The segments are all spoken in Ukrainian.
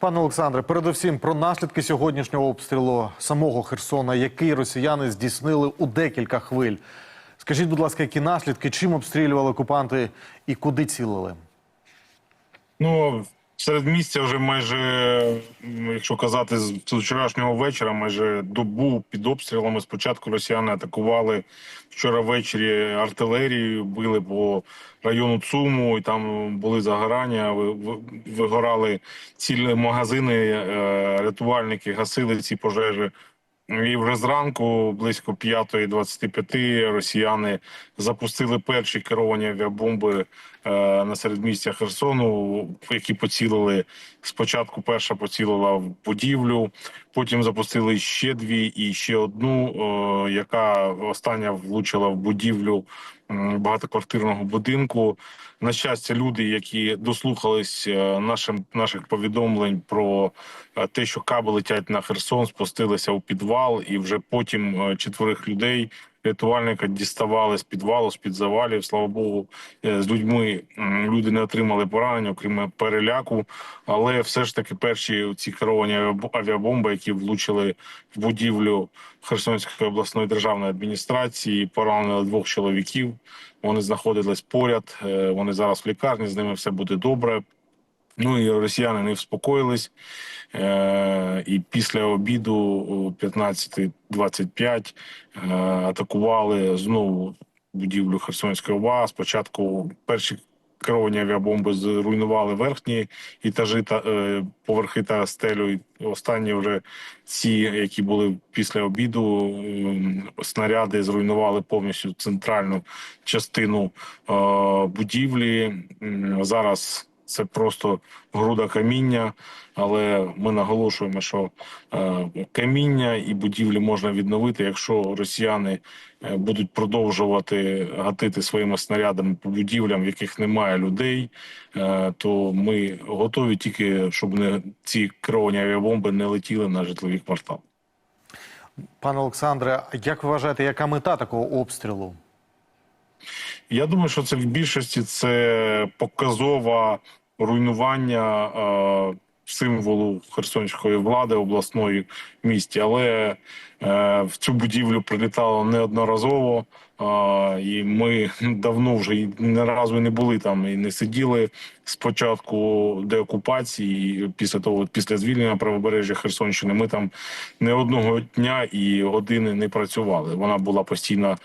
Пане Олександре, передусім про наслідки сьогоднішнього обстрілу самого Херсона, який росіяни здійснили у декілька хвиль. Скажіть, будь ласка, які наслідки, чим обстрілювали окупанти і куди цілили? Ну, серед місця вже майже, якщо казати з вчорашнього вечора, майже добу під обстрілами. Спочатку росіяни атакували вчора ввечері артилерією, били по району ЦУМу, і там були загорання, ви- ви- вигорали цілі магазини, е, рятувальники гасили ці пожежі. І вже зранку, близько 5.25, росіяни запустили перші керовані авіабомби е, на середмістя Херсону, які поцілили спочатку. Перша поцілила в будівлю, потім запустили ще дві і ще одну, е, яка остання влучила в будівлю багатоквартирного будинку. На щастя, люди, які дослухались е, нашим наших повідомлень про е, те, що каби летять на Херсон, спустилися у підвал, і вже потім е, четверих людей рятувальника діставали з підвалу, з під завалів. Слава Богу, з людьми люди не отримали поранень, окрім переляку. Але все ж таки перші ці керовані авіабомби, які влучили в будівлю Херсонської обласної державної адміністрації, поранили двох чоловіків. Вони знаходились поряд. е, Вони зараз в лікарні. З ними все буде добре. Ну і росіяни не вспокоїлись. Е, і після обіду о 15.25 е, атакували знову будівлю Херсонської ОВА. Спочатку перші керовані авіабомби зруйнували верхні етажі та е, поверхи та стелю. І останні вже ці, які були після обіду, е, снаряди зруйнували повністю центральну частину е, будівлі. Зараз це просто груда каміння, але ми наголошуємо, що е, каміння і будівлі можна відновити, якщо росіяни е, будуть продовжувати гатити своїми снарядами по будівлям, в яких немає людей, е, то ми готові тільки, щоб не ці керовані авіабомби не летіли на житлові квартали. Пане Олександре, як ви вважаєте, яка мета такого обстрілу? Я думаю, що це в більшості це показове руйнування е, символу херсонської влади обласної місті, але е, в цю будівлю прилітало неодноразово. е, і ми давно вже і не разу не були там і не сиділи з початку деокупації. Після того, після звільнення правобережжя Херсонщини, ми там не одного дня і години не працювали. Вона була постійно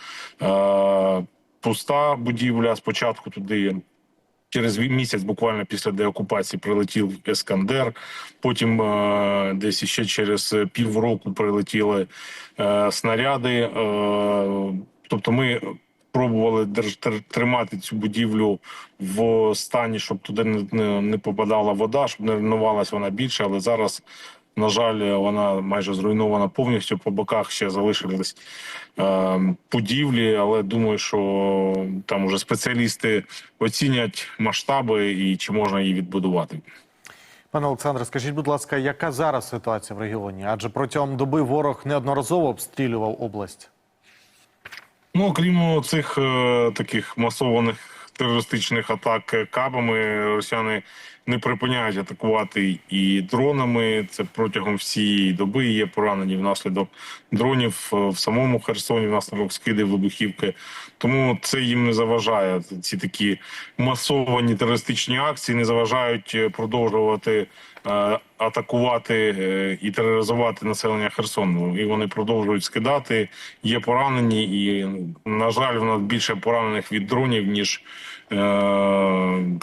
е, пуста будівля. Спочатку туди. Через місяць, буквально після деокупації, прилетів Ескандер. Потім е, десь ще через півроку прилетіли е, снаряди. Е, тобто, ми пробували тримати цю будівлю в стані, щоб туди не, не попадала вода, щоб не руйнувалася вона більше. Але зараз, на жаль, вона майже зруйнована повністю. По боках ще залишились е, будівлі, але думаю, що там уже спеціалісти оцінять масштаби і чи можна її відбудувати. Пане Олександре, скажіть, будь ласка, яка зараз ситуація в регіоні? Адже протягом доби ворог неодноразово обстрілював область. Ну, окрім цих е, таких масованих терористичних атак кабами, росіяни не припиняють атакувати і дронами. Це протягом всієї доби є поранені внаслідок дронів е, в самому Херсоні, внаслідок скидів вибухівки. Тому це їм не заважає. Ці такі масовані терористичні акції не заважають е, продовжувати е, атакувати і тероризувати населення Херсону. І вони продовжують скидати. Є поранені, і на жаль, в нас більше поранених від дронів ніж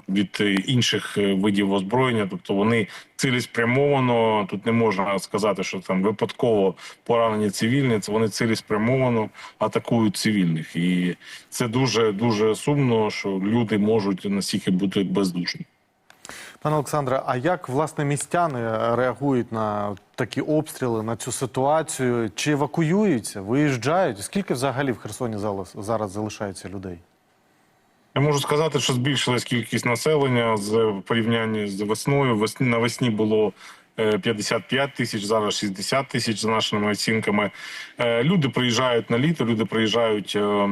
від інших е, видів озброєння. Тобто вони цілеспрямовано. Тут не можна сказати, що там випадково поранені цивільні. Це вони цілеспрямовано атакують цивільних, і це дуже дуже сумно, що люди можуть настільки бути бездушні. Пане Олександре, а як власне містяни реагують на такі обстріли, на цю ситуацію? Чи евакуюються, виїжджають? Скільки взагалі в Херсоні зараз, залишається людей? Я можу сказати, що збільшилась кількість населення з порівнянні з весною. Весні навесні було е, 55 тисяч, зараз 60 тисяч за нашими оцінками. Е, Люди приїжджають на літо, люди приїжджають. е,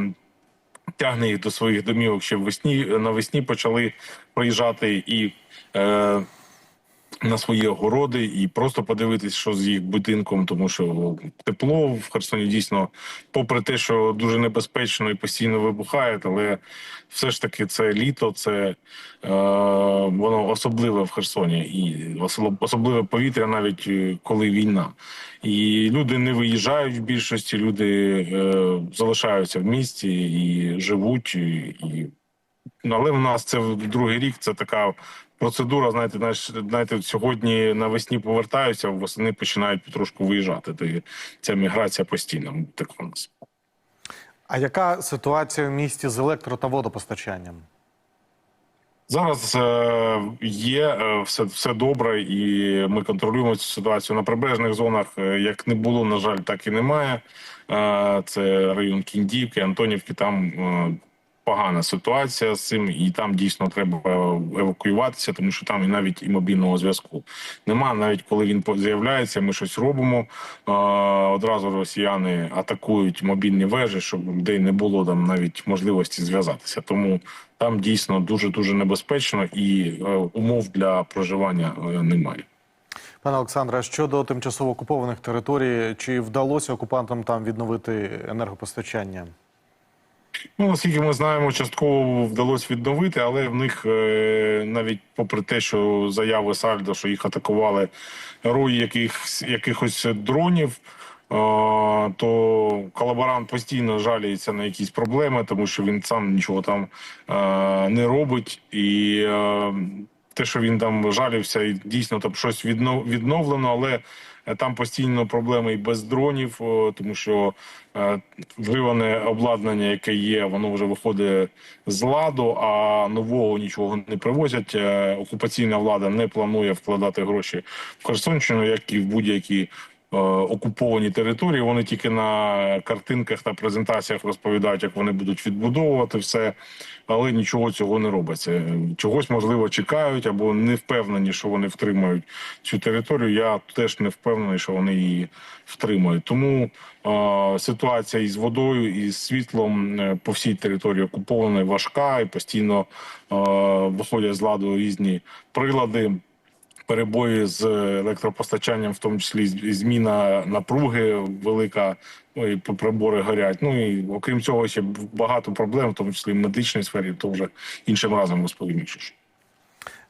Тягне їх до своїх домівок ще весні навесні почали приїжджати і е, на свої огороди і просто подивитись, що з їх будинком, тому що тепло в Херсоні дійсно, попри те, що дуже небезпечно і постійно вибухає, але все ж таки це літо, це е, воно особливе в Херсоні, і осо- особливе повітря, навіть е, коли війна. І люди не виїжджають в більшості, люди е, залишаються в місті і живуть. І, але в нас це в другий рік. Це така процедура. Знаєте, знаєш, знаєте, сьогодні навесні повертаються, восени починають потрошку виїжджати. То ця міграція постійна. Так у нас. А яка ситуація в місті з електро та водопостачанням? Зараз е, є е, все, все добре, і ми контролюємо цю ситуацію на прибережних зонах. е, Як не було, на жаль, так і немає. Е, це район Кіндівки, Антонівки. Там е, погана ситуація з цим, і там дійсно треба евакуюватися, тому що там і навіть і мобільного зв'язку нема. Навіть коли він з'являється, ми щось робимо. е, Одразу росіяни атакують мобільні вежі, щоб людей не було там навіть можливості зв'язатися. Тому там дійсно дуже дуже небезпечно і е, умов для проживання е, немає. Пане Олександре, щодо тимчасово окупованих територій, чи вдалося окупантам там відновити енергопостачання? Ну, наскільки ми знаємо, частково вдалося відновити, але в них е, навіть попри те, що заяви Сальдо, що їх атакували рої яких, якихось дронів, е, то колаборант постійно жаліється на якісь проблеми, тому що він сам нічого там е, не робить. І те, що він там жалівся, і дійсно там щось відновлено, але е, там постійно проблеми і без дронів, тому що е, вживане обладнання, яке є, воно вже виходить з ладу, а нового нічого не привозять. Е, Окупаційна влада не планує вкладати гроші в Херсонщину, як і в будь-які. Е, Окуповані території, вони тільки на картинках та презентаціях розповідають, як вони будуть відбудовувати все, але нічого цього не робиться. Чогось можливо чекають або не впевнені, що вони втримають цю територію. Я теж не впевнений, що вони її втримають. Тому е, ситуація із водою і світлом е, по всій території окупованої важка, і постійно е, виходять з ладу різні прилади. Перебої з електропостачанням, в тому числі і зміна напруги велика, ну і прибори горять. Ну і окрім цього, ще багато проблем, в тому числі в медичній сфері, то вже іншим разом розповім.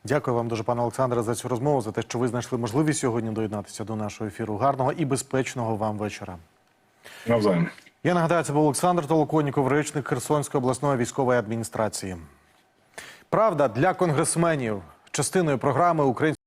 Дякую вам дуже, пане Олександре, за цю розмову, за те, що ви знайшли можливість сьогодні доєднатися до нашого ефіру. Гарного і безпечного вам вечора. Навзаєм. Я нагадаю, це був Олександр Толоконніков, речник Херсонської обласної військової адміністрації. Правда для конгресменів частиною програми Української.